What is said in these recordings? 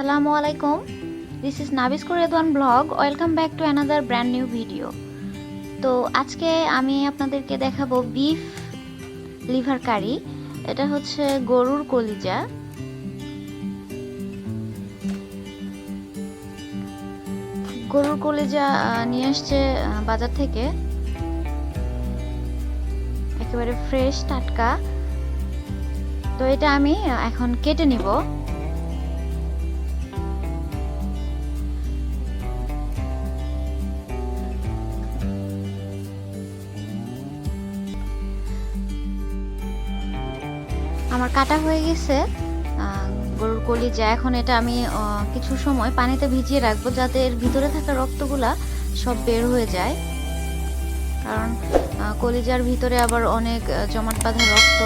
আসসালামু আলাইকুম। This is নাবিস কোরেদওয়ান blog welcome back to another brand new video তো আজকে আমি আপনাদেরকে দেখাবো বিফ লিভার কারি এটা হচ্ছে গরুর কলিজা। গরুর কলিজা নিয়ে আসছে বাজার থেকে। একেবারে ফ্রেশ টাটকা। তো এটা আমি এখন কেটে নিব। আমার কাটা হয়ে গেছে। গরুর কলিজা। এখন এটা আমি কিছু সময় পানিতে ভিজিয়ে রাখব যাতে এর ভিতরে থাকা রক্তগুলা সব বের হয়ে যায়। কারণ কলিজার ভিতরে আবার অনেক জমাট বাঁধা রক্ত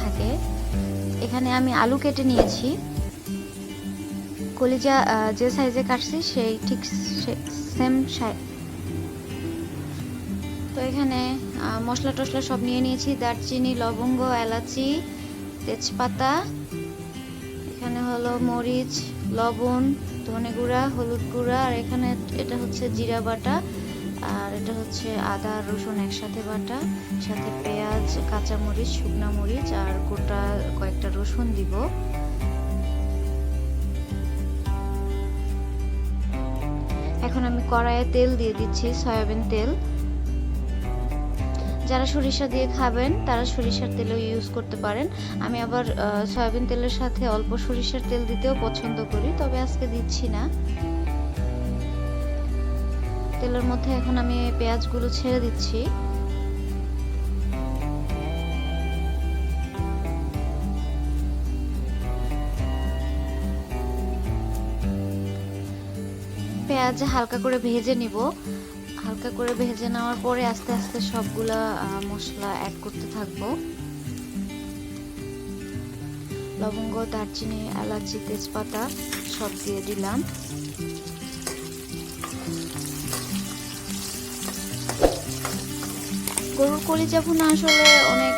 থাকে। এখানে আমি আলু কেটে নিয়েছি। কলিজা যে সাইজে কাটছি সেই ঠিক সেম তো এখানে মশলা টশলা সব নিয়ে নিয়েছি। দারচিনি, লবঙ্গ, এলাচি তেজপাতা, এখানে হলো মরিচ, লবণ, ধনে গুঁড়া, হলুদ গুঁড়া, আর এখানে এটা হচ্ছে জিরা বাটা, আর এটা হচ্ছে আদা, রসুন একসাথে বাটা, সাথে পেঁয়াজ কাঁচা মরিচ শুকনা মরিচ, আর গোটা কয়েকটা রসুন দিব। এখন আমি কড়াইয়ে তেল দিয়ে দিচ্ছি, সয়াবিন তেল। যারা সরিষা দিয়ে খাবেন, তারা সরিষার তেলও ইউজ করতে পারেন। আমি আবার সয়াবিন তেলের সাথে অল্প সরিষার তেল দিতেও পছন্দ করি, তবে আজকে দিচ্ছি না। তেলের মধ্যে এখন আমি পেঁয়াজগুলো ছেড়ে দিচ্ছি। পেঁয়াজ হালকা করে ভেজে নিব। হালকা করে ভেজে নেওয়ার পরে আস্তে আস্তে সবগুলা মশলা অ্যাড করতে থাকব। লবঙ্গ, দারচিনি, এলাচি, তেজপাতা সব দিয়ে দিলাম। গরুর কলিজা ভুনা আসলে অনেক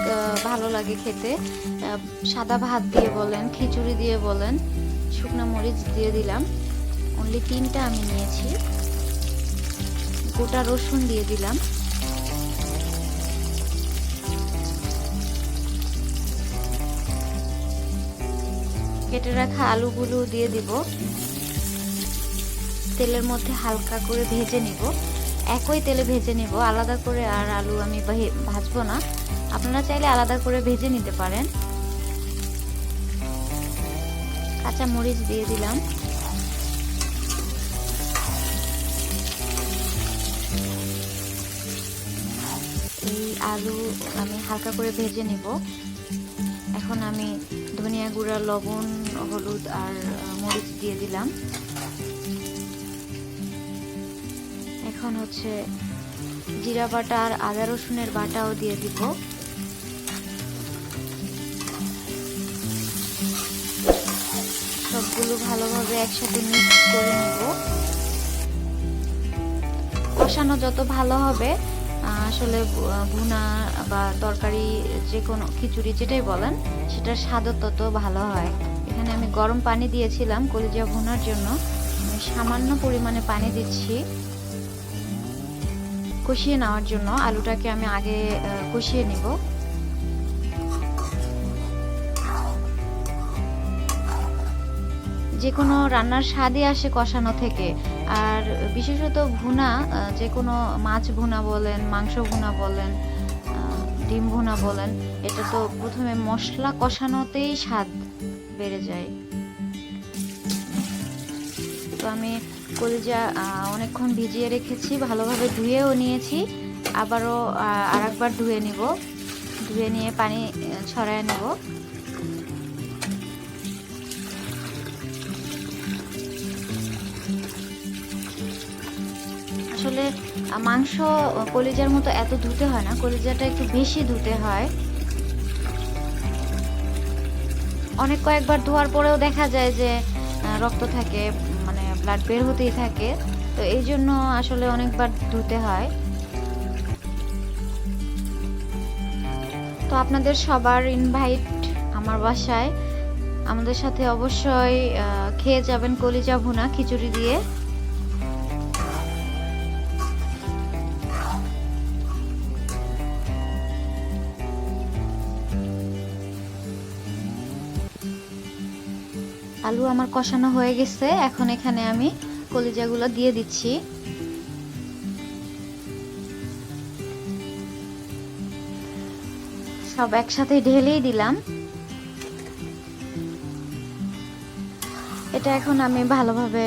ভালো লাগে খেতে সাদা ভাত দিয়ে বলেন, খিচুড়ি দিয়ে বলেন, শুকনো মরিচ দিয়ে দিলাম। অনলি তিনটা আমি নিয়েছি। গোটা রসুন দিয়ে দিলাম। কেটে রাখা আলুগুলো দিয়ে দিব। তেলের মধ্যে হালকা করে ভেজে নিব। একই তেলে ভেজে নিব। আলাদা করে আর আলু আমি ভাজবো না। আপনারা চাইলে আলাদা করে ভেজে নিতে পারেন। কাঁচা মরিচ দিয়ে দিলাম। আলু আমি হালকা করে ভেজে নিব। এখন আমি ধনিয়া গুঁড়া, লবণ, হলুদ আর মরিচ দিয়ে দিলাম। এখন হচ্ছে জিরা বাটা আর আদা রসুনের বাটাও দিয়ে দিব। সবগুলো ভালোভাবে একসাথে মিক্স করে নেব। কষানো যত ভালো হবে আসলে ভুনা বা তরকারি যে কোনো খিচুড়ি যেটাই বলেন, সেটার স্বাদও তত ভালো হয়। এখানে আমি গরম পানি দিয়েছিলাম কলিজা ভুনার জন্য। সামান্য পরিমাণে পানি দিচ্ছি। কষিয়ে নেওয়ার জন্য আলুটাকে আমি আগে কষিয়ে নিব। যে কোনো রান্নার স্বাদই আসে কষানো থেকে। আর বিশেষত ভুনা যে কোনো মাছ ভুনা বলেন, মাংস ভুনা বলেন ডিম ভুনা বলেন, এটা তো প্রথমে মশলা কষানোতেই স্বাদ বেড়ে যায়। তো আমি কলিজা অনেকক্ষণ ভিজিয়ে রেখেছি, ভালোভাবে ধুয়েও নিয়েছি, আবারও আর একবার ধুয়ে নিব। ধুয়ে নিয়ে পানি ছড়ায় নেব। আসলে মাংস কলিজার মতো এত ধুতে হয় না, কলিজাটা একটু বেশি ধুতে হয়। অনেক কয়েকবার ধোয়ার পরেও দেখা যায় যে রক্ত থাকে মানে ব্লাড বের হতেই থাকে। তো এই জন্য আসলে অনেকবার ধুতে হয়। তো আপনাদের সবার ইনভাইট আমার বাসায়। আমাদের সাথে অবশ্যই খেয়ে যাবেন কলিজা ভুনা খিচুড়ি দিয়ে। আলু আমার কষানো হয়ে গেছে। এখন এখানে আমি কলিজাগুলো দিয়ে দিচ্ছি। সব একসাথে ঢেলেই দিলাম। এটা এখন আমি ভালোভাবে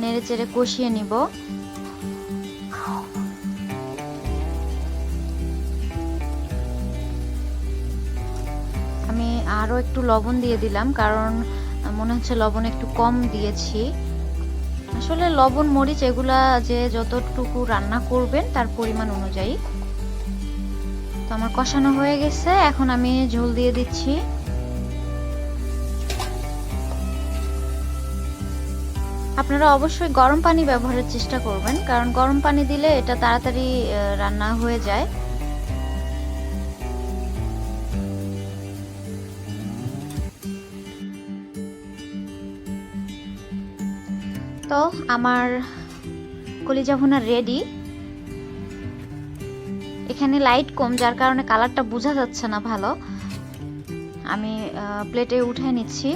নেড়ে চেড়ে কষিয়ে নিব। আরও একটু লবণ দিয়ে দিলাম, কারণ মনে হচ্ছে লবণ একটু কম দিয়েছি। আসলে লবণ, মরিচ এগুলা যে যতটুকু রান্না করবেন তার পরিমাণ অনুযায়ী। তো আমার কষানো হয়ে গেছে, এখন আমি ঝোল দিয়ে দিচ্ছি। আপনারা অবশ্যই গরম পানি ব্যবহারের চেষ্টা করবেন, কারণ গরম পানি দিলে এটা তাড়াতাড়ি রান্না হয়ে যায়। তো আমার কলিজা ভুনা রেডি এখানে লাইট কম, যার কারণে কালারটা বোঝা যাচ্ছে না ভালো। আমি প্লেটে উঠে নিচ্ছি।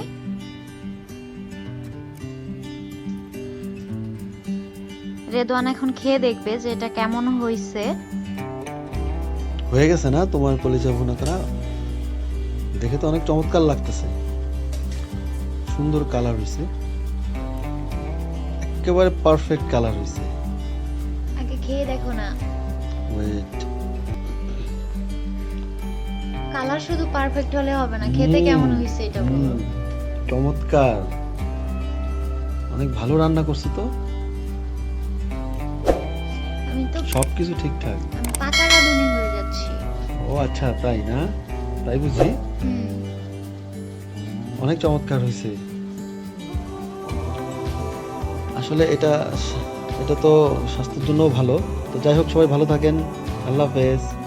রেদওয়ান এখন খেয়ে দেখবে যে এটা কেমন হয়েছে হয়ে গেছে না তোমার কলিজা ভুনা? করা দেখে তো অনেক চমৎকার লাগতেছে। সুন্দর কালার হয়েছে একেবারে পারফেক্ট কালার হয়েছে আগে খেয়ে দেখো না। ওয়েট কালার শুধু পারফেক্ট হলে হবে না খেতে কেমন হয়েছে এটা বলো। চমৎকার। অনেক ভালো রান্না করছ তো। আমি তো সবকিছু ঠিকঠাক। আমি পাকা রাঁধুনি হয়ে যাচ্ছি। ও আচ্ছা তাই না? তাই বুঝি? অনেক চমৎকার হয়েছে আসলে এটা এটা তো স্বাস্থ্যের জন্যও ভালো। তো যাই হোক, সবাই ভালো থাকেন। আল্লাহ হাফেজ।